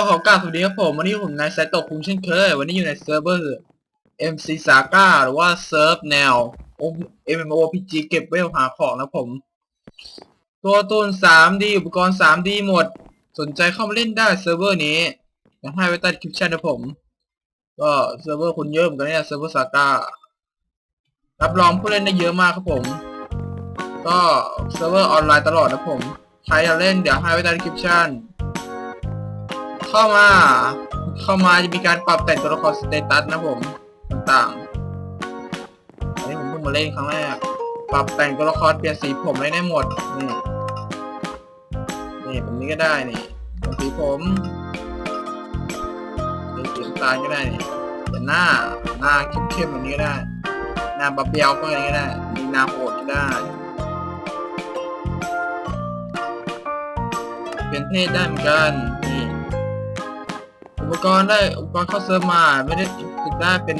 ก็ขอกราบสวัสดีครับผม วันนี้ผมนายไซโตะคุงเช่นเคย วันนี้อยู่ในเซิร์ฟเวอร์ MC Saga หรือว่าเซิร์ฟแนว MMORPG เก็บเวลหาของนะผม ตัวตูน 3D อุปกรณ์ 3D หมด สนใจเข้ามาเล่นได้เซิร์ฟเวอร์นี้อยากให้ไว้ใต้คลิปชั่นนะผม ก็เซิร์ฟเวอร์คนเยอะเหมือนกันเนี่ยเซิร์ฟเวอร์ Saga รับรองผู้เล่นได้เยอะมากครับผม ก็เซิร์ฟเวอร์ออนไลน์ตลอดนะผม ใครอยากเล่นเดี๋ยวให้ไว้ใต้คลิปชั่น เข้ามา เข้ามาจะมีการปรับแต่งตัวละครสเตตัสนะผม ต่างๆอันนี้ผมเพิ่งมาเล่นครั้งแรก ปรับแต่งตัวละครเปลี่ยนสีผมอะไรได้หมด นี่นี่แบบนี้ก็ได้นี่เปลี่ยนสีผมเปลี่ยนสีตาลก็ได้นี่เปลี่ยนหน้า หน้าเข้มๆแบบนี้ก็ได้ หน้าบับเบียวก็อย่างนี้ก็ได้ มีหน้าโหดก็ได้เปลี่ยนเพศได้เหมือนกันนี่ อุปกรณ์ได้อุปกรณ์เข้าเซิร์ฟมาไม่ได้ติดได้เป็น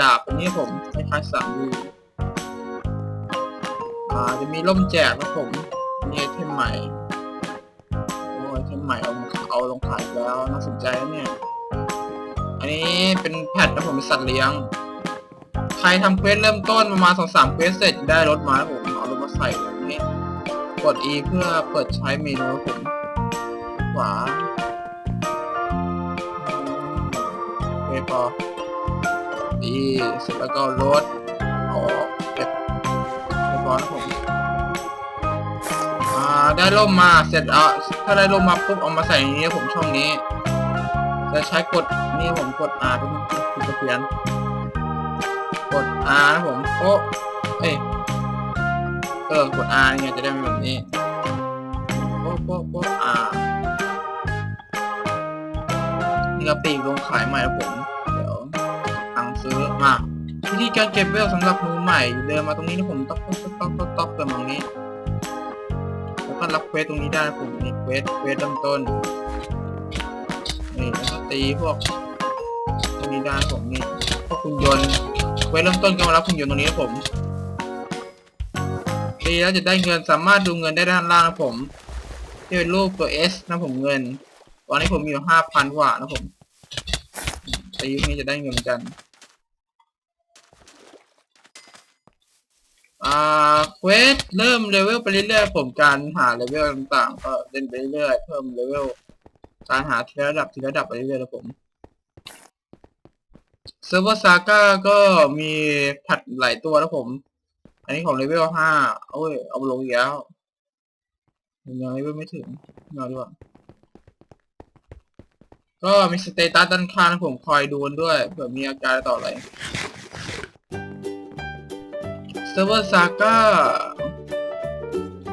ดาบอันนี้ผมคล้ายๆสามดูอ่าจะมีร่มแจกนะผมมีไอเทมใหม่โอ้ไอเทมใหม่เอามาเอาลงขายแล้วน่าสนใจนะเนี่ยอันนี้เป็นแพทนะผมเป็นสัตว์เลี้ยง ใครทำเควสเริ่มต้นประมาณสองสามเควสเสร็จได้รถมาแล้วผมเอารถมาใส่แบบนี้กด E เพื่อเปิดใช้เมนูผมขวา เคพอดีเสร็จแล้วก็ลดออกเก็บเรียบร้อยผมอ่าได้ร่มมาเสร็จอะถ้าได้ร่มมาปุ๊บเอามาใส่ในนี้ผมช่องนี้ จะใช้กดนี่ผมกด R เป็นคือจะเปลี่ยนกด R นะผมโอ้เอ้ยเออกด R นี่ไงจะได้เป็นแบบนี้โป๊ะโป๊ะโป๊ะ R นี่ก็ปีกลงขายใหม่แล้วผม เดี๋ยวตังค์ซื้อมาวิธีการเก็บเวลสำหรับมือใหม่เดินมาตรงนี้นะผมต๊อกต๊อกต๊อกต๊อกต๊อกเดิมตรงนี้แล้วก็รับเควสตรงนี้ได้นะผมนี่เควสเควสเริ่มต้นนี่แล้วก็ตีพวกตรงนี้ได้นะผมนี่พวกคุณยนต์เควสเริ่มต้นก็มารับคุณยนต์ตรงนี้นะผมตีแล้วจะได้เงินสามารถดูเงินได้ด้านล่างนะผมที่เป็นรูปตัว S นะผมเงิน ตอนนี้ผมมีอยู่ห้าพันกว่านะผม ตีนี้จะได้เงินเหมือนกันอ่าเควสเริ่มเลเวลไปเรื่อยๆผมการหาเลเวลต่างๆก็เล่นไปเรื่อยๆเพิ่มเลเวลการหาทีละระดับทีละระดับไปเรื่อยๆนะผมเซิร์ฟเวอร์ซาก้าก็มีผัดหลายตัวนะผม อันนี้ของเลเวลห้าโอ้ย เอาลงอีกแล้วยังเลเวลไม่ถึงเอาดีกว่า ก็มีสเตตัสด้านข้างผมคอยดูนด้วยเผื่อมีอาการต่ออะไรเซิร์ฟเวอร์ซาก้า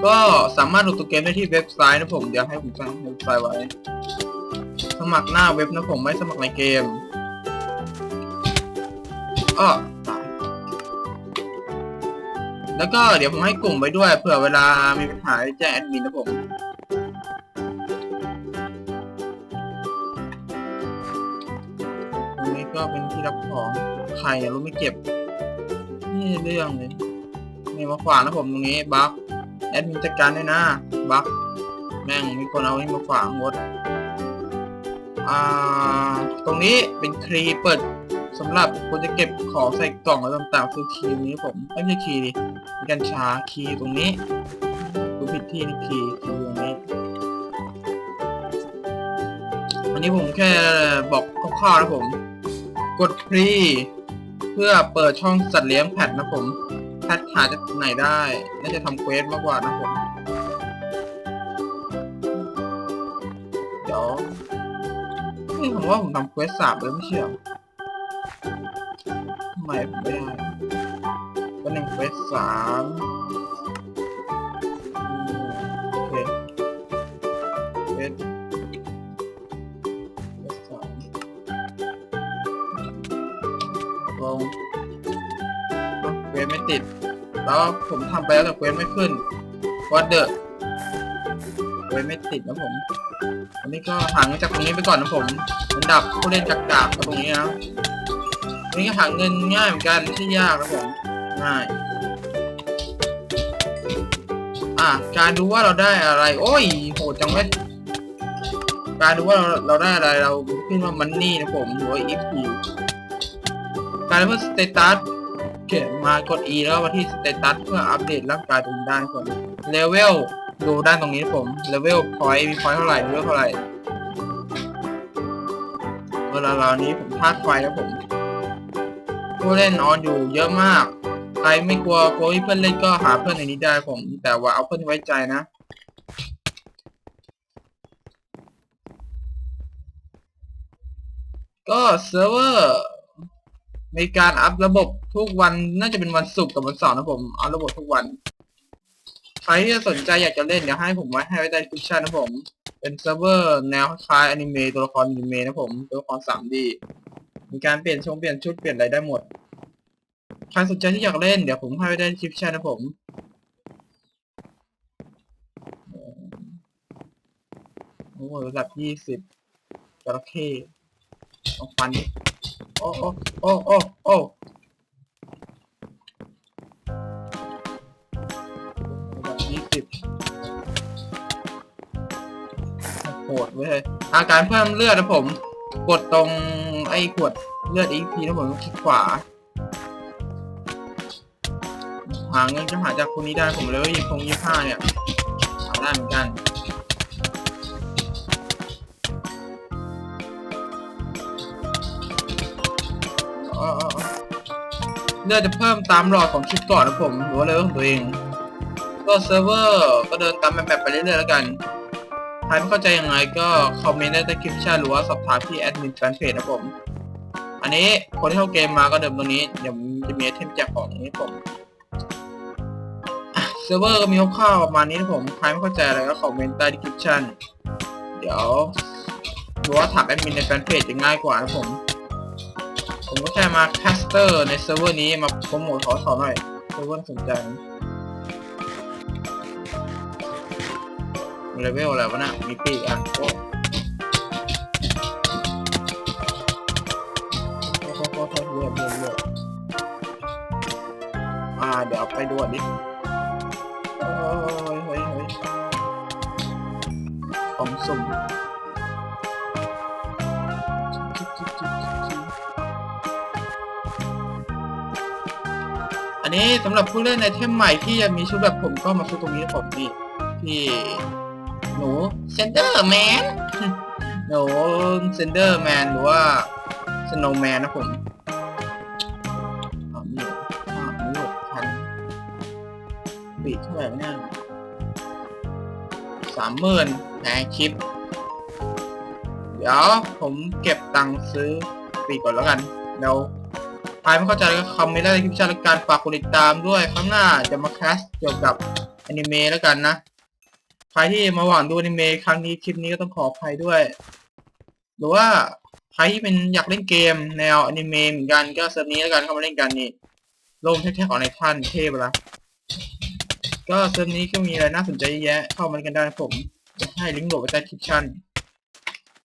ก็สามารถโหลดตัวเกมได้ที่เว็บไซต์นะผม เดี๋ยวให้ผมสร้างเว็บไซต์ไว้ สมัครหน้าเว็บนะผมไม่สมัครในเกมอ้อตายแล้วก็เดี๋ยวผมให้กลุ่มไปด้วยเผื่อเวลามีปัญหาแจ้งแอดมินนะผม เป็นที่รับของใครอะรู้ไม่เก็บ นี่เรื่องเลยนี่มาขวางนะผมตรงนี้บัฟแอดมินจัดการด้วยนะบัฟแม่งมีคนเอานี่มาขวางงดอ่าตรงนี้เป็นครีเปิดสำหรับคนจะเก็บของใส่กล่องอะไรต่างๆคือคีย์นี้ผมไม่ใช่คีย์ดิมีกัญชาคีย์ตรงนี้ดูผิดที่นี่คีย์คีย์ตรงนี้วันนี้ผมแค่บอกคร่าวๆนะผม กดฟรีเพื่อเปิดช่องสัตว์เลี้ยงแพทนะผม แพทหาจากไหนได้น่าจะทำเควสมากกว่านะผม เดี๋ยวนี่ผมว่าผมทำเควสสามเลยไม่เชื่อทำไมผมไม่ได้ก็หนึ่งเควสสามโอเคเควสส ติด แล้วผมทำไปแล้วแต่เควสไม่ขึ้นวัดเดอะเควสไม่ติดนะผม อันนี้ก็หาเงินจากตรงนี้ไปก่อนนะผมอันดับผู้เล่นจากดาบก็ตรงนี้นะอันนี้ก็หาเงินง่ายเหมือนกันไม่ใช่ยากนะผมง่ายอะการดูว่าเราได้อะไร โอ้ยโหดจังเว้ยการดูว่าเราเราได้อะไรเราขึ้นว่ามันนี่นะผมหรือว่า EP การเพิ่มสเตตัส เขียนมากด E แล้วมาที่สเตตัสเพื่ออัปเดตร่างกายตรงด้านคนเลเวลดูด้านตรงนี้นะผมเลเวลพอยต์มีพอยต์เท่าไหร่เลเวลเท่าไหร่เวลาเรานี้ผมพลาดไฟแล้วผม ผู้เล่นออนอยู่เยอะมาก ใครไม่กลัวกลัวเพื่อนเล่นก็หาเพื่อนในนี้ได้ผม แต่ว่าเอาเพื่อนไว้ใจนะก็เซิร์ฟเวอร์ มีการอัพระบบทุกวันน่าจะเป็นวันศุกร์กับวันเสาร์นะผมอัพระบบทุกวัน ใครที่สนใจอยากจะเล่นเดี๋ยวให้ผมไว้ให้ไว้ใต้ดิสคริปชันนะผม เป็นเซิร์ฟเวอร์แนวคล้ายอนิเมะตัวละครอนิเมะนะผมตัวละคร 3D มีการเปลี่ยนชงเปลี่ยนชุดเปลี่ยนอะไรได้หมด ใครสนใจที่อยากเล่นเดี๋ยวผมให้ไว้ใต้ดิสคริปชันนะผมโอ้โหระดับยี่สิบจระเข้เอาฟัน อ้โอ้โอ้โอ้โอ้ระดับยี่สิบโหดเว้ยอาการเพิ่มเลือดนะผม กดตรงไอ้ขวดเลือดอีกทีนะผมคลิกขวาหาเงินจะหาจากคนนี้ได้ผมเลยยี่คงยี่ห้าเนี่ยหาได้เหมือนกัน เลือดจะเพิ่มตามหลอดของชุดก่อนนะผมหรือว่าเลเวลของตัวเองก็เซิร์ฟเวอร์ก็เดินตามแบบแบบไปเรื่อยๆแล้วกันใครไม่เข้าใจยังไงก็คอมเมนต์ได้ใต้คลิปแชทหรือว่าสอบถามที่แอดมินแฟนเพจนะผม อันนี้คนที่เข้าเกมมาก็เดิมตรงนี้เดี๋ยวจะมีไอเทมแจกของนี้ผมเซิร์ฟเวอร์ก็มีคร่าวๆประมาณนี้นะผมใครไม่เข้าใจอะไรก็คอมเมนต์ใต้คลิปแชทเดี๋ยวดูว่าถามแอดมินในแฟนเพจจะง่ายกว่านะผม ผมก็แค่มาแคสเตอร์ในเซิร์ฟเวอร์นี้มาโปรโมทขอสอนหน่อยเซิร์ฟเวอร์สนใจมีเลเวลอะไรวะน่ะมีปีกอะโอ้อ่าเดี๋ยวไปดูอันดิโอ้ยเฮ้ยเฮ้ยของสุ่ม นี้สำหรับผู้เล่นในเทมใหม่ที่ยังมีชุดแบบผมก็มาซื้อตรงนี้ผมนี่ที่หนูเซนเดอร์แมนหนูเซนเดอร์แมนหรือว่าสโนว์แมนนะผมอ๋อนี่ห้าหมื่นหกพันปีเท่าไหร่เนี่ยสามหมื่นแพงคลิป เดี๋ยวผมเก็บตังค์ซื้อปีกก่อนแล้วกันเดี๋ยว ครไม่เข้าใจก็คอมเมนต์ได้ในคลิปชทและการฝากกดติดตามด้วยครั้งหน้าจะมาแคสเกี่ยวกับอนิเมะแล้วกันนะ ใครที่มาหวังดูอนิเมะครั้งนี้คลิปนี้ก็ต้องขออภัยด้วย หรือว่าใครที่เป็นอยากเล่นเกมแนวอนิเมะเหมือนกันก็เซิร์ฟนี้แล้วกันเข้ามาเล่นกันนี่โลมแท้ๆของในท่านเทพละก็เซิร์ฟนี้ก็มีอะไรน่าสนใจเยอะแยะเข้ามาเล่นกันได้ผมจะให้ลิงก์โหลดไว้ใต้คลิปชั่น